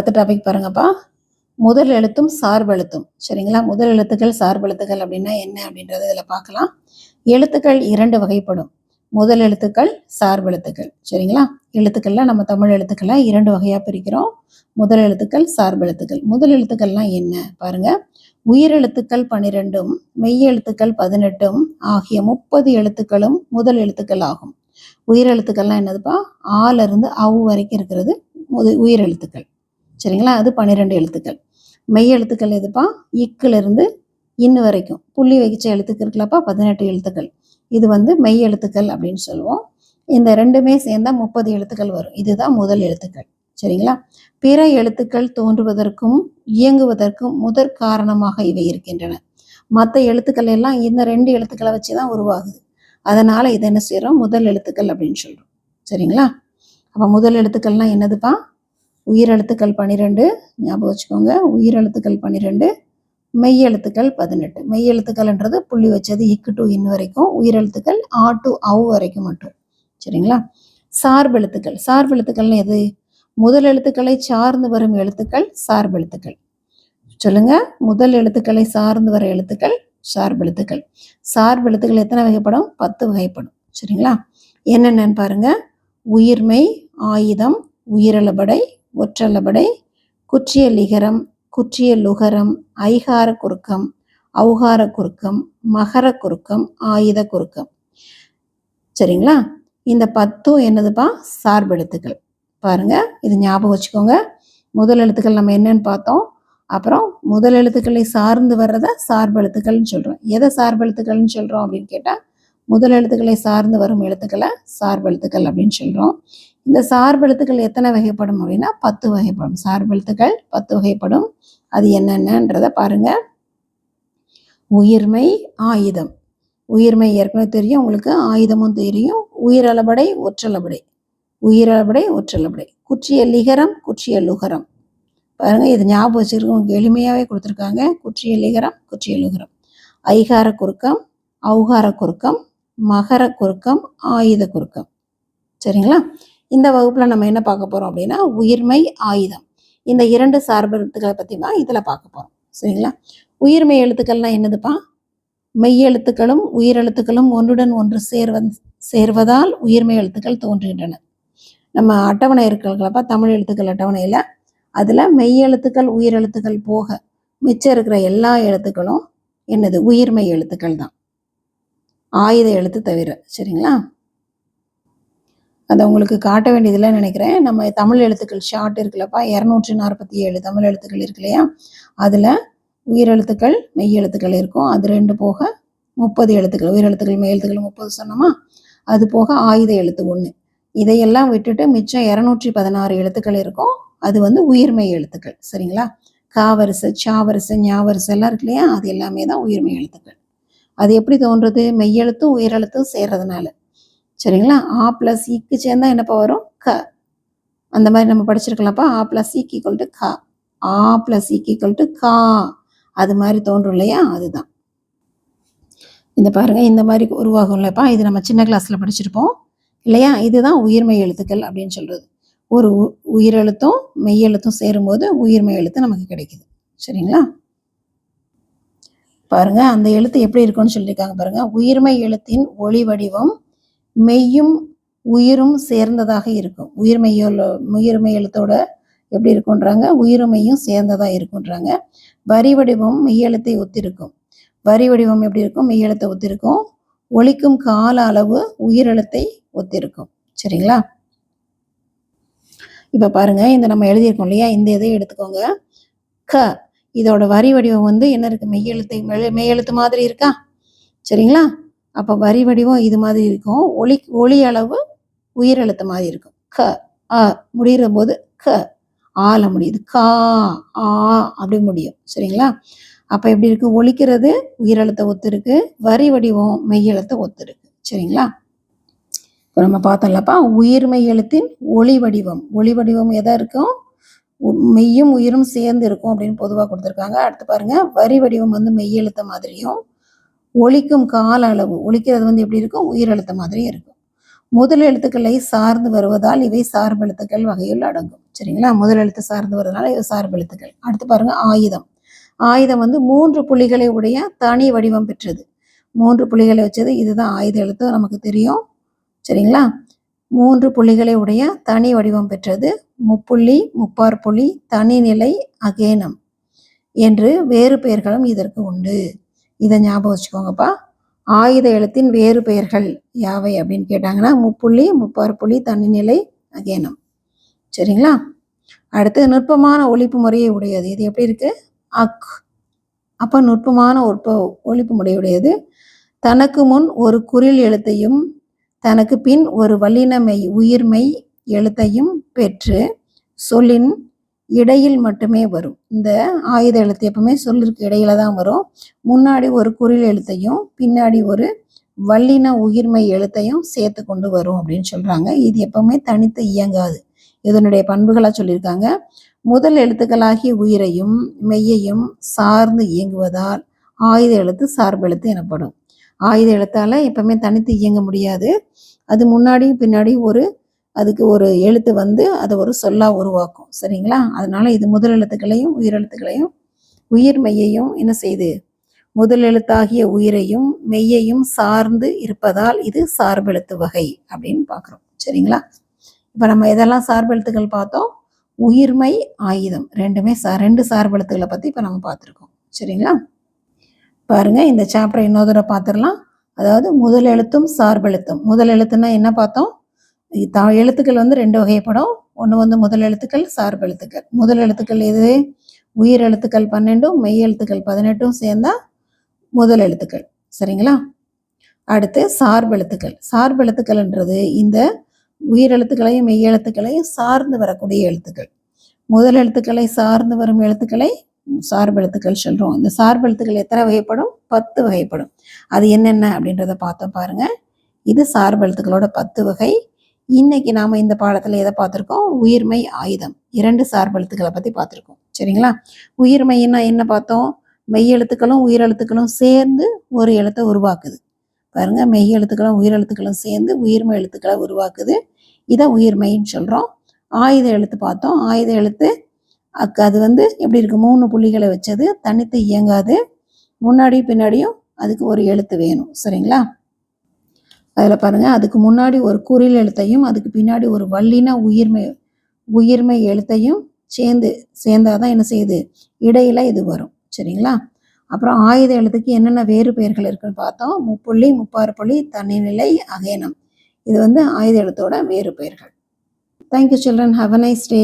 அடுத்த டாபிக் பாருங்கப்பா. முதல் எழுத்தும் சார்பெழுத்தும் சரிங்களா? முதல் எழுத்துக்கள் சார்பெழுத்துக்கள் அப்படின்னா என்ன அப்படின்றத இதில் பார்க்கலாம். எழுத்துக்கள் இரண்டு வகைப்படும். முதல் எழுத்துக்கள் சார்பெழுத்துக்கள் சரிங்களா? எழுத்துக்கள்லாம் நம்ம தமிழ் எழுத்துக்களை இரண்டு வகையாக பிரிக்கிறோம். முதல் எழுத்துக்கள் சார்பெழுத்துக்கள் முதல் எழுத்துக்கள்லாம் என்ன? பாருங்க. உயிரெழுத்துக்கள் பன்னிரெண்டும் மெய்யெழுத்துக்கள் பதினெட்டும் ஆகிய முப்பது எழுத்துக்களும் முதல் எழுத்துக்கள் ஆகும். உயிரெழுத்துக்கள்லாம் என்னதுப்பா? ஆலிருந்து அவு வரைக்கும் இருக்கிறது உயிர் உயிரெழுத்துக்கள் சரிங்களா? அது பன்னிரெண்டு எழுத்துக்கள். மெய் எழுத்துக்கள் எதுப்பா? இக்குலேருந்து இன்னு வரைக்கும். புள்ளி வகிச்ச எழுத்துக்கள் இருக்குல்லப்பா பதினெட்டு எழுத்துக்கள். இது வந்து மெய் எழுத்துக்கள் அப்படின்னு சொல்லுவோம். இந்த ரெண்டுமே சேர்ந்தால் முப்பது எழுத்துக்கள் வரும். இதுதான் முதல் எழுத்துக்கள். சரிங்களா? பிற எழுத்துக்கள் தோன்றுவதற்கும் இயங்குவதற்கும் முதற் காரணமாக இவை இருக்கின்றன. மற்ற எழுத்துக்கள் எல்லாம் இந்த ரெண்டு எழுத்துக்களை வச்சு தான் உருவாகுது. அதனால் இதை என்ன செய்கிறோம் முதல் எழுத்துக்கள் அப்படின்னு சொல்கிறோம் சரிங்களா? அப்போ முதல் எழுத்துக்கள்லாம் என்னதுப்பா? உயிரெழுத்துக்கள் பன்னிரெண்டு ஞாபகம் வச்சுக்கோங்க. உயிரெழுத்துக்கள் பன்னிரெண்டு மெய்யெழுத்துக்கள் பதினெட்டு. மெய்யெழுத்துக்கள்ன்றது புள்ளி வச்சது இக்கு டு இன் வரைக்கும். உயிரெழுத்துக்கள் ஆ டு அவு வரைக்கும் மட்டும். சரிங்களா? சார்பெழுத்துக்கள். சார்பெழுத்துக்கள்னு எது? முதல் எழுத்துக்களை சார்ந்து வரும் எழுத்துக்கள் சார்பெழுத்துக்கள். சொல்லுங்க. முதல் எழுத்துக்களை சார்ந்து வர எழுத்துக்கள் சார்பெழுத்துக்கள். சார்பெழுத்துக்கள் எத்தனை வகைப்படும்? பத்து வகைப்படும். சரிங்களா? என்னென்னு பாருங்க. உயிர்மை ஆயுதம் உயிரளபடை ஒற்றளபடை குற்றிய லிகரம் குற்றிய லுகரம் ஐகார குறுக்கம் அவுகார குறுக்கம் மகர குறுக்கம் ஆயுத குறுக்கம். சரிங்களா? இந்த பத்தும் என்னதுப்பா? சார்பெழுத்துக்கள் பாருங்க இது ஞாபகம் வச்சுக்கோங்க. முதல் எழுத்துக்கள் நம்ம என்னன்னு பார்த்தோம். அப்புறம் முதல் எழுத்துக்களை சார்ந்து வர்றத சார்பெழுத்துக்கள்னு சொல்கிறோம் எதை சார்பெழுத்துக்கள்னு சொல்கிறோம் அப்படின்னு கேட்டால் முதல் எழுத்துக்களை சார்ந்து வரும் எழுத்துக்களை சார்பெழுத்துக்கள் அப்படின்னு சொல்கிறோம் இந்த சார்பெழுத்துக்கள் எத்தனை வகைப்படும் அப்படின்னா பத்து வகைப்படும். சார்பெழுத்துக்கள் பத்து வகைப்படும். அது என்னென்னன்றதை பாருங்க. உயிர்மை ஆயுதம். உயிர்மை ஏற்கனவே தெரியும். உங்களுக்கு ஆயுதமும் தெரியும். உயிரளபடை ஒற்றளபடை உயிரளபடை ஒற்றளபடை குற்றிய லிகரம் குற்றிய லுகரம். பாருங்க இது ஞாபகம் வச்சிருக்கவங்க எளிமையாகவே கொடுத்துருக்காங்க. குற்றிய லிகரம் குற்றிய லுகரம். ஐகார குறுக்கம் அவுகார குறுக்கம் மகர குறுக்கம் ஆயுத குறுக்கம். சரிங்களா? இந்த வகுப்பில் நம்ம என்ன பார்க்க போகிறோம் அப்படின்னா உயிர்மை ஆயுதம். இந்த இரண்டு சார்பெழுத்துக்களை பற்றி தான் இதில் பார்க்க போகிறோம் சரிங்களா? உயிர்மை எழுத்துக்கள்லாம் என்னதுப்பா? மெய் எழுத்துக்களும் உயிர் உயிரெழுத்துக்களும் ஒன்றுடன் ஒன்று சேர்வ சேர்வதால் உயிர்மை எழுத்துக்கள் தோன்றுகின்றன. நம்ம அட்டவணை இருக்கிறப்ப தமிழ் எழுத்துக்கள் அட்டவணையில் அதில் உயிர் உயிரெழுத்துக்கள் போக மிச்சம் இருக்கிற எல்லா எழுத்துக்களும் என்னது? உயிர்மை எழுத்துக்கள் தான். ஆயுத எழுத்து தவிர சரிங்களா? அதை உங்களுக்கு காட்ட வேண்டியதில் நினைக்கிறேன். நம்ம தமிழ் எழுத்துக்கள் ஷார்ட் இருக்குல்லப்பா. இரநூற்றி நாற்பத்தி ஏழு தமிழ் எழுத்துக்கள் இருக்கு இல்லையா? அதில் உயிரெழுத்துக்கள் மெய் எழுத்துக்கள் இருக்கும். அது ரெண்டு போக முப்பது எழுத்துக்கள். உயிரெழுத்துக்கள் மெய் எழுத்துக்கள் முப்பது சொன்னோமா? அது போக ஆயுத எழுத்து ஒன்று இதையெல்லாம் விட்டுட்டு மிச்சம் இரநூற்றி பதினாறு எழுத்துக்கள் இருக்கும். அது வந்து உயிர்மை எழுத்துக்கள். சரிங்களா? காவரிசை சாவரிசை ஞாவரிசை எல்லாம் இருக்கு இல்லையா? அது எல்லாமே தான் உயிர்மை எழுத்துக்கள். அது எப்படி தோன்றது? மெய்யெழுத்தும் உயிரெழுத்தும் சேர்றதுனால. சரிங்களா? ஆ பிளஸ் இக்கு e சேர்ந்தா என்னப்பா வரும்? க. அந்த மாதிரி நம்ம படிச்சிருக்கலாம்ப்பா. ஆ பிளஸ் இக் ஈக்குவல் டு கா. ஆ பிளஸ் இக் ஈக்குவல் டு கா. அது மாதிரி தோன்றும் இல்லையா? அதுதான். இந்த பாருங்க இந்த மாதிரி உருவாகும் இல்லைப்பா. இது நம்ம சின்ன கிளாஸில் படிச்சிருப்போம். இல்லையா? இதுதான் உயிர்மை எழுத்துக்கள் அப்படின்னு சொல்கிறது ஒரு உ- உயிரெழுத்தும் மெய்யெழுத்தும் சேரும்போது உயிர்மை எழுத்து நமக்கு கிடைக்குது. சரிங்களா? பாருங்க அந்த எழுத்து எப்படி இருக்கும்னு சொல்லியிருக்காங்க பாருங்கள் உயிர்மை எழுத்தின் ஒளி வடிவம் மெய்யும் உயிரும் சேர்ந்ததாக இருக்கும். உயிர் உயிர்மை எழுத்தோட எப்படி இருக்குன்றாங்க உயிர்மையும் சேர்ந்ததாக இருக்குன்றாங்க வரி வடிவம் மெய்யெழுத்தை ஒத்திருக்கும். வரி வடிவம் எப்படி இருக்கும்? மெய்யெழுத்தை ஒத்திருக்கும். ஒழிக்கும் கால அளவு உயிரெழுத்தை ஒத்திருக்கும். சரிங்களா? இப்போ பாருங்க இந்த நம்ம எழுதியிருக்கோம் இல்லையா? இந்த இதை எடுத்துக்கோங்க. க இதோட வரி வடிவம் வந்து என்ன இருக்கு? மெய்யெழுத்தை மெய் மெய்யெழுத்து மாதிரி இருக்கா? சரிங்களா? அப்போ வரி வடிவம் இது மாதிரி இருக்கும். ஒளி ஒளி அளவு உயிரெழுத்து மாதிரி இருக்கும். க அ முடிகிற போது க ஆல முடியுது. கா ஆ அப்படி முடியும். சரிங்களா? அப்போ எப்படி இருக்கு? ஒழிக்கிறது உயிரெழுத்தை ஒத்து இருக்கு. வரி வடிவம் மெய்யெழுத்தை ஒத்து இருக்கு. சரிங்களா? இப்போ நம்ம பார்த்தோம்லப்பா உயிர்மெய் எழுத்தின் ஒளி வடிவம். ஒளி வடிவம் எதா இருக்கும்? உ- மெய்யும் உயிரும் சேர்ந்து இருக்கும் அப்படின்னு பொதுவாக கொடுத்துருக்காங்க. அடுத்து பாருங்க வரி வடிவம் வந்து மெய்யெழுத்த மாதிரியும் ஒழிக்கும் கால அளவு. ஒழிக்கிறது வந்து எப்படி இருக்கும்? உயிரெழுத்த மாதிரியும் இருக்கும். முதல் எழுத்துக்களை சார்ந்து வருவதால் இவை சார்பெழுத்துக்கள் வகையில் அடங்கும். சரிங்களா? முதல் எழுத்து சார்ந்து வருவதால் இவை சார்பெழுத்துக்கள் அடுத்து பாருங்க ஆயுதம். ஆயுதம் வந்து மூன்று புள்ளிகளை உடைய தனி வடிவம் பெற்றது. மூன்று புள்ளிகளை வச்சது இதுதான் ஆயுத எழுத்து நமக்கு தெரியும். சரிங்களா? மூன்று புள்ளிகளை உடைய தனி வடிவம் பெற்றது. முப்புள்ளி முப்பார் புள்ளி தனிநிலை அகேனம் என்று வேறு பெயர்களும் இதற்கு உண்டு. இதை ஞாபகம் வச்சுக்கோங்கப்பா. ஆயுத எழுத்தின் வேறு பெயர்கள் யாவை அப்படின்னு கேட்டாங்கன்னா முப்புள்ளி முப்பாறு புள்ளி தனிநிலை அகேனம். சரிங்களா? அடுத்து நுட்பமான ஒழிப்பு முறையை உடையது. இது எப்படி இருக்கு? அக். அப்போ நுட்பமான ஒற்ப ஒழிப்பு முறையுடையது தனக்கு முன் ஒரு குறில் எழுத்தையும் தனக்கு பின் ஒரு வல்லினமை உயிர்மை எழுத்தையும் பெற்று சொல்லின் இடையில் மட்டுமே வரும். இந்த ஆயுத எழுத்து எப்பவுமே சொல்லிருக்கு இடையில தான் வரும். முன்னாடி ஒரு குறில் எழுத்தையும் பின்னாடி ஒரு வல்லின உயிர்மை எழுத்தையும் சேர்த்து கொண்டு வரும் அப்படின்னு சொல்றாங்க. இது எப்பவுமே தனித்து இயங்காது. இதனுடைய பண்புகளா சொல்லியிருக்காங்க. முதல் எழுத்துக்களாகிய உயிரையும் மெய்யையும் சார்ந்து இயங்குவதால் ஆயுத எழுத்து சார்பெழுத்து எனப்படும். ஆயுத எழுத்தால எப்பவுமே தனித்து இயங்க முடியாது. அது முன்னாடியும் பின்னாடி ஒரு அதுக்கு ஒரு எழுத்து வந்து அதை ஒரு சொல்லா உருவாக்கும். சரிங்களா? அதனால இது முதல் எழுத்துக்களையும் உயிரெழுத்துக்களையும் உயிர் மெய்யையும் என்ன செய்யுது முதல் எழுத்தாகிய உயிரையும் மெய்யையும் சார்ந்து இருப்பதால் இது சார்பெழுத்து வகை அப்படின்னு பார்க்குறோம். சரிங்களா? இப்போ நம்ம எதெல்லாம் சார்பெழுத்துக்கள் பார்த்தோம்? உயிர்மை ஆயுதம். ரெண்டுமே சா ரெண்டு சார்பெழுத்துக்களை பற்றி இப்போ நம்ம பார்த்துருக்கோம். சரிங்களா? பாருங்க இந்த சாப்டர் இன்னொரு தடவை பார்த்துடலாம். அதாவது முதல் எழுத்தும் சார்பெழுத்தும். முதல் எழுத்துன்னா என்ன பார்த்தோம்? தா- எழுத்துக்கள் வந்து ரெண்டு வகைப்படும். ஒன்று வந்து முதல் எழுத்துக்கள் சார்பு எழுத்துக்கள். முதல் எழுத்துக்கள் எது? உயிர் எழுத்துக்கள் பன்னெண்டும் மெய் எழுத்துக்கள் பதினெட்டும் சேர்ந்தா முதல் எழுத்துக்கள். சரிங்களா? அடுத்து சார்பெழுத்துக்கள் சார்பெழுத்துக்கள்ன்றது இந்த உயிர் எழுத்துக்களையும் மெய் எழுத்துக்களையும் சார்ந்து வரக்கூடிய எழுத்துக்கள். முதல் எழுத்துக்களை சார்ந்து வரும் எழுத்துக்களை சார்பெழுத்துக்கள் சொல்கிறோம் இந்த சார்பெழுத்துக்கள் எத்தனை வகைப்படும்? பத்து வகைப்படும். அது என்னென்ன அப்படின்றத பார்த்தோம் பாருங்கள் இது சார்பெழுத்துக்களோட பத்து வகை. இன்னைக்கு நாம இந்த பாடத்துல எதை பார்த்துருக்கோம்? உயிர்மை ஆயுதம். இரண்டு சார்பெழுத்துக்களை பத்தி பார்த்துருக்கோம். சரிங்களா? உயிர்மைன்னா என்ன பார்த்தோம்? மெய் எழுத்துக்களும் உயிரெழுத்துக்களும் சேர்ந்து ஒரு எழுத்தை உருவாக்குது. பாருங்க மெய் எழுத்துக்களும் உயிரெழுத்துக்களும் சேர்ந்து உயிர்மை எழுத்துக்களை உருவாக்குது. இதை உயிர்மைன்னு சொல்றோம். ஆயுத எழுத்து பார்த்தோம். ஆயுத எழுத்து அக்கு அது வந்து எப்படி இருக்கு? மூணு புள்ளிகளை வச்சது. தனித்து இயங்காது. முன்னாடியும் பின்னாடியும் அதுக்கு ஒரு எழுத்து வேணும். சரிங்களா? அதில் பாருங்கள் அதுக்கு முன்னாடி ஒரு குறில் எழுத்தையும் அதுக்கு பின்னாடி ஒரு வல்லின உயிர்மை உயிர்மை எழுத்தையும் சேர்ந்து சேர்ந்தாதான் என்ன செய்யுது? இடையில இது வரும். சரிங்களா? அப்புறம் ஆயுத எழுத்துக்கு என்னென்ன வேறு பெயர்கள் இருக்குன்னு பார்த்தோம். முப்புள்ளி முப்பாறு புள்ளி தனிநிலை அகேனம். இது வந்து ஆயுத எழுத்தோட வேறு பெயர்கள். Thank you children have a nice day